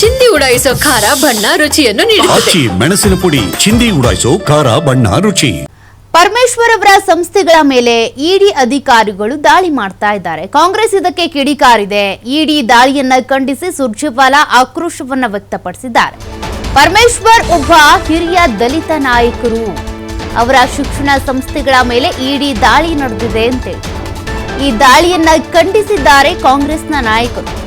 ಚಿಂದಿ ಉಡಾಯಿಸೋ ಖಾರ ಬಣ್ಣ ರುಚಿಯನ್ನು ನೀಡುತ್ತದೆ. ಆಚಿ ಮೆಣಸಿನ ಪುಡಿ ಚಿಂದಿ ಉಡಾಯಿಸೋ ಖಾರ ಬಣ್ಣ ರುಚಿ. ಪರಮೇಶ್ವರ್ ಅವರ ಸಂಸ್ಥೆಗಳ ಮೇಲೆ ಇಡಿ ಅಧಿಕಾರಿಗಳು ದಾಳಿ ಮಾಡ್ತಾ ಇದ್ದಾರೆ. ಕಾಂಗ್ರೆಸ್ ಇದಕ್ಕೆ ಕಿಡಿಕಾರಿದೆ. ಇಡಿ ದಾಳಿಯನ್ನ ಖಂಡಿಸಿ ಸುರ್ಜೇವಾಲ ಆಕ್ರೋಶವನ್ನ ವ್ಯಕ್ತಪಡಿಸಿದ್ದಾರೆ. ಪರಮೇಶ್ವರ್ ಒಬ್ಬ ಹಿರಿಯ ದಲಿತ ನಾಯಕರು. ಅವರ ಶಿಕ್ಷಣ ಸಂಸ್ಥೆಗಳ ಮೇಲೆ ಇಡಿ ದಾಳಿ ನಡೆದಿದೆ ಅಂತೇಳಿ ಈ ದಾಳಿಯನ್ನ ಖಂಡಿಸಿದ್ದಾರೆ ಕಾಂಗ್ರೆಸ್ನ ನಾಯಕರು.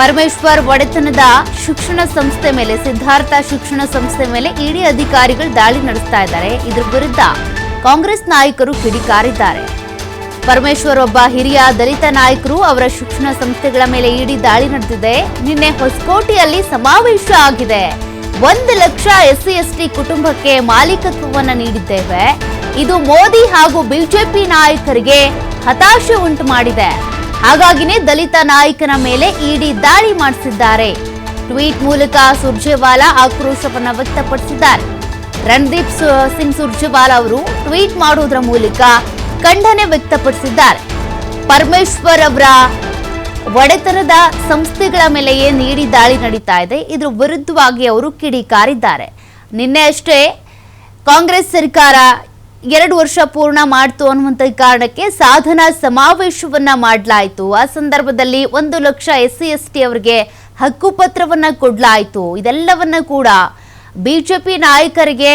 ಪರಮೇಶ್ವರ್ ಒಡೆತನದ ಶಿಕ್ಷಣ ಸಂಸ್ಥೆ ಮೇಲೆ, ಸಿದ್ಧಾರ್ಥ ಶಿಕ್ಷಣ ಸಂಸ್ಥೆ ಮೇಲೆ ಇಡಿ ಅಧಿಕಾರಿಗಳು ದಾಳಿ ನಡೆಸ್ತಾ ಇದ್ದಾರೆ. ಇದರ ವಿರುದ್ಧ ಕಾಂಗ್ರೆಸ್ ನಾಯಕರು ಕಿಡಿಕಾರಿದ್ದಾರೆ. ಪರಮೇಶ್ವರ್ ಒಬ್ಬ ಹಿರಿಯ ದಲಿತ ನಾಯಕರು ಅವರ ಶಿಕ್ಷಣ ಸಂಸ್ಥೆಗಳ ಮೇಲೆ ಇಡಿ ದಾಳಿ ನಡೆದಿದೆ. ನಿನ್ನೆ ಹೊಸಕೋಟೆಯಲ್ಲಿ ಸಮಾವೇಶ ಆಗಿದೆ. ಒಂದು ಲಕ್ಷ ಎಸ್ಸಿ ಎಸ್ಟಿ ಕುಟುಂಬಕ್ಕೆ ಮಾಲೀಕತ್ವವನ್ನು ನೀಡಿದ್ದೇವೆ. ಇದು ಮೋದಿ ಹಾಗೂ ಬಿಜೆಪಿ ನಾಯಕರಿಗೆ ಹತಾಶೆ ಉಂಟು ಮಾಡಿದೆ. ಹಾಗಾಗಿನೇ ದಲಿತ ನಾಯಕನ ಮೇಲೆ ಇಡಿ ದಾಳಿ ಮಾಡಿಸಿದ್ದಾರೆ. ಟ್ವೀಟ್ ಮೂಲಕ ಸುರ್ಜೇವಾಲಾ ಆಕ್ರೋಶವನ್ನು ವ್ಯಕ್ತಪಡಿಸಿದ್ದಾರೆ. ರಣದೀಪ್ ಸಿಂಗ್ ಸುರ್ಜೇವಾಲಾ ಅವರು ಟ್ವೀಟ್ ಮಾಡುವುದರ ಮೂಲಕ ಖಂಡನೆ ವ್ಯಕ್ತಪಡಿಸಿದ್ದಾರೆ. ಪರಮೇಶ್ವರ್ ಅವರ ಒಡೆತನದ ಸಂಸ್ಥೆಗಳ ಮೇಲೆಯೇ ನೀಡಿ ದಾಳಿ ನಡೀತಾ ಇದೆ. ಇದ್ರ ವಿರುದ್ಧವಾಗಿ ಅವರು ಕಿಡಿಕಾರಿದ್ದಾರೆ. ನಿನ್ನೆ ಅಷ್ಟೇ ಕಾಂಗ್ರೆಸ್ ಸರ್ಕಾರ ಎರಡು ವರ್ಷ ಪೂರ್ಣ ಮಾಡ್ತು ಅನ್ನುವಂಥ ಕಾರಣಕ್ಕೆ ಸಾಧನಾ ಸಮಾವೇಶವನ್ನ ಮಾಡಲಾಯಿತು. ಆ ಸಂದರ್ಭದಲ್ಲಿ ಒಂದು lakh S C S T ಅವರಿಗೆ ಹಕ್ಕುಪತ್ರವನ್ನ ಕೊಡಲಾಯಿತು. ಇದೆಲ್ಲವನ್ನ ಕೂಡ ಬಿಜೆಪಿ ನಾಯಕರಿಗೆ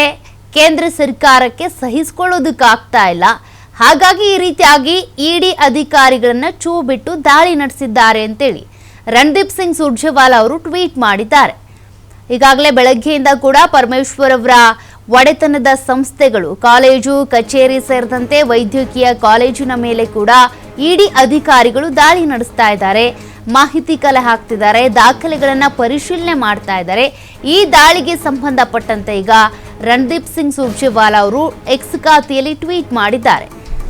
ಕೇಂದ್ರ ಸರ್ಕಾರಕ್ಕೆ ಸಹಿಸಿಕೊಳ್ಳೋದಕ್ಕಾಗ್ತಾ ಇಲ್ಲ. ಹಾಗಾಗಿ ಈ ರೀತಿಯಾಗಿ ಇಡಿ ಅಧಿಕಾರಿಗಳನ್ನ ಚೂ ಬಿಟ್ಟು ದಾಳಿ ನಡೆಸಿದ್ದಾರೆ ಅಂತೇಳಿ ರಣದೀಪ್ ಸಿಂಗ್ ಸುರ್ಜೇವಾಲಾ ಅವರು ಟ್ವೀಟ್ ಮಾಡಿದ್ದಾರೆ. ಈಗಾಗಲೇ ಬೆಳಗ್ಗೆಯಿಂದ ಕೂಡ ಪರಮೇಶ್ವರ್ ಅವರ ಒಡೆತನದ ಸಂಸ್ಥೆಗಳು, ಕಾಲೇಜು, ಕಚೇರಿ ಸೇರಿದಂತೆ ವೈದ್ಯಕೀಯ ಕಾಲೇಜಿನ ಮೇಲೆ ಕೂಡ ಇಡಿ ಅಧಿಕಾರಿಗಳು ದಾಳಿ ನಡೆಸ್ತಾ ಇದ್ದಾರೆ. ಮಾಹಿತಿ ಕಲೆ ಹಾಕ್ತಿದ್ದಾರೆ, ದಾಖಲೆಗಳನ್ನು ಪರಿಶೀಲನೆ ಮಾಡ್ತಾ ಇದ್ದಾರೆ. ಈ ದಾಳಿಗೆ ಸಂಬಂಧಪಟ್ಟಂತೆ ಈಗ ರಣದೀಪ್ ಸಿಂಗ್ ಸುರ್ಜೇವಾಲಾ ಅವರು ಎಕ್ಸ್ ಖಾತೆಯಲ್ಲಿ ಟ್ವೀಟ್ ಮಾಡಿದ್ದಾರೆ.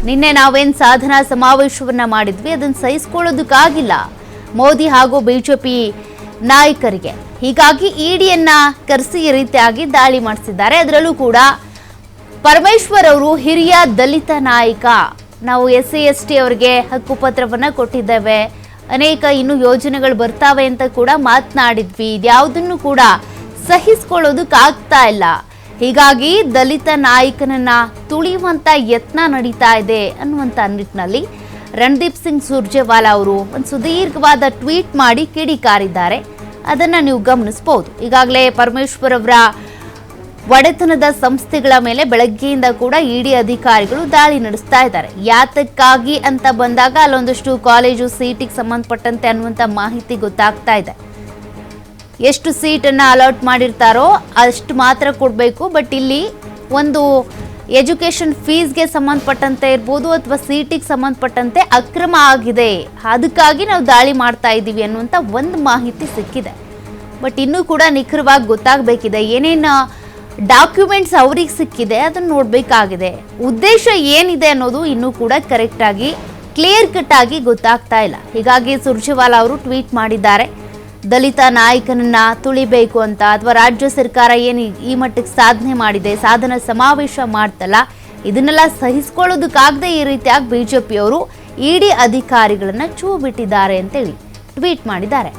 ನಿನ್ನೆ ನಾವೇನ್ ಸಾಧನಾ ಸಮಾವೇಶವನ್ನ ಮಾಡಿದ್ವಿ, ಅದನ್ನು ಸಹಿಸಿಕೊಳ್ಳೋದಕ್ಕಾಗಿಲ್ಲ. ಮೋದಿ ಹಾಗೂ ಬಿಜೆಪಿ ನಾಯಕರಿಗೆ. ಹೀಗಾಗಿ ಇಡಿಯನ್ನ ಕರೆಸಿ ಈ ರೀತಿಯಾಗಿ ದಾಳಿ ಮಾಡಿಸಿದ್ದಾರೆ. ಅದರಲ್ಲೂ ಕೂಡ ಪರಮೇಶ್ವರ್ ಅವರು ಹಿರಿಯ ದಲಿತ ನಾಯಕ. ನಾವು ಎಸ್ ಸಿ ಎಸ್ ಟಿ ಅವರಿಗೆ ಹಕ್ಕುಪತ್ರವನ್ನು ಕೊಟ್ಟಿದ್ದೇವೆ. ಅನೇಕ ಇನ್ನು ಯೋಜನೆಗಳು ಬರ್ತಾವೆ ಅಂತ ಕೂಡ ಮಾತನಾಡಿದ್ವಿ. ಇದ್ಯಾವುದನ್ನು ಕೂಡ ಸಹಿಸ್ಕೊಳ್ಳೋದಕ್ಕಾಗ್ತಾ ಇಲ್ಲ. ಹೀಗಾಗಿ ದಲಿತ ನಾಯಕನನ್ನ ತುಳಿಯುವಂತ ಯತ್ನ ನಡೀತಾ ಇದೆ ಅನ್ನುವಂತ ನಿಟ್ಟಿನಲ್ಲಿ ರಣದೀಪ್ ಸಿಂಗ್ ಸುರ್ಜೇವಾಲಾ ಅವರು ಒಂದು ಸುದೀರ್ಘವಾದ ಟ್ವೀಟ್ ಮಾಡಿ ಕಿಡಿಕಾರಿದ್ದಾರೆ. ಅದನ್ನು ನೀವು ಗಮನಿಸಬಹುದು ಈಗಾಗಲೇ ಪರಮೇಶ್ವರ್ ಅವರ ಒಡೆತನದ ಸಂಸ್ಥೆಗಳ ಮೇಲೆ ಬೆಳಗ್ಗೆಯಿಂದ ಕೂಡ ಇಡಿ ಅಧಿಕಾರಿಗಳು ದಾಳಿ ನಡೆಸ್ತಾ ಇದ್ದಾರೆ. ಯಾತಕ್ಕಾಗಿ ಅಂತ ಬಂದಾಗ ಅಲ್ಲೊಂದಷ್ಟು ಕಾಲೇಜು ಸೀಟಿಗೆ ಸಂಬಂಧಪಟ್ಟಂತೆ ಅನ್ನುವಂಥ ಮಾಹಿತಿ ಗೊತ್ತಾಗ್ತಾ ಇದೆ. ಎಷ್ಟು ಸೀಟನ್ನು ಅಲಾಟ್ ಮಾಡಿರ್ತಾರೋ ಅಷ್ಟು ಮಾತ್ರ ಕೊಡಬೇಕು. ಬಟ್ ಇಲ್ಲಿ ಒಂದು ಎಜುಕೇಷನ್ ಫೀಸ್ಗೆ ಸಂಬಂಧಪಟ್ಟಂತೆ ಇರ್ಬೋದು ಅಥವಾ ಸೀಟಿಗೆ ಸಂಬಂಧಪಟ್ಟಂತೆ ಅಕ್ರಮ ಆಗಿದೆ. ಅದಕ್ಕಾಗಿ ನಾವು ದಾಳಿ ಮಾಡ್ತಾ ಇದ್ದೀವಿ ಅನ್ನುವಂಥ ಒಂದು ಮಾಹಿತಿ ಸಿಕ್ಕಿದೆ. ಬಟ್ ಇನ್ನೂ ಕೂಡ ನಿಖರವಾಗಿ ಗೊತ್ತಾಗಬೇಕಿದೆ. ಏನೇನು ಡಾಕ್ಯುಮೆಂಟ್ಸ್ ಅವ್ರಿಗೆ ಸಿಕ್ಕಿದೆ, ಅದನ್ನು ನೋಡಬೇಕಾಗಿದೆ. ಉದ್ದೇಶ ಏನಿದೆ ಅನ್ನೋದು ಇನ್ನೂ ಕೂಡ ಕರೆಕ್ಟಾಗಿ ಕ್ಲಿಯರ್ ಕಟ್ ಆಗಿ ಗೊತ್ತಾಗ್ತಾ ಇಲ್ಲ. ಹೀಗಾಗಿ ಸುರ್ಜೇವಾಲಾ ಅವರು ಟ್ವೀಟ್ ಮಾಡಿದ್ದಾರೆ. ದಲಿತ ನಾಯಕನನ್ನ ತುಳಿಬೇಕು ಅಂತ ಅಥವಾ ರಾಜ್ಯ ಸರ್ಕಾರ ಏನು ಈ- ಮಟ್ಟಕ್ಕೆ ಸಾಧನೆ ಮಾಡಿದೆ, ಸಾಧನ ಸಮಾವೇಶ ಮಾಡ್ತಲ್ಲ, ಇದನ್ನೆಲ್ಲ ಸಹಿಸ್ಕೊಳ್ಳೋದಕ್ಕಾಗದೆ ಈ ರೀತಿಯಾಗಿ ಬಿಜೆಪಿಯವರು ಇಡಿ ಅಧಿಕಾರಿಗಳನ್ನ ಚೂ ಬಿಟ್ಟಿದ್ದಾರೆ ಅಂತೇಳಿ ಟ್ವೀಟ್ ಮಾಡಿದ್ದಾರೆ.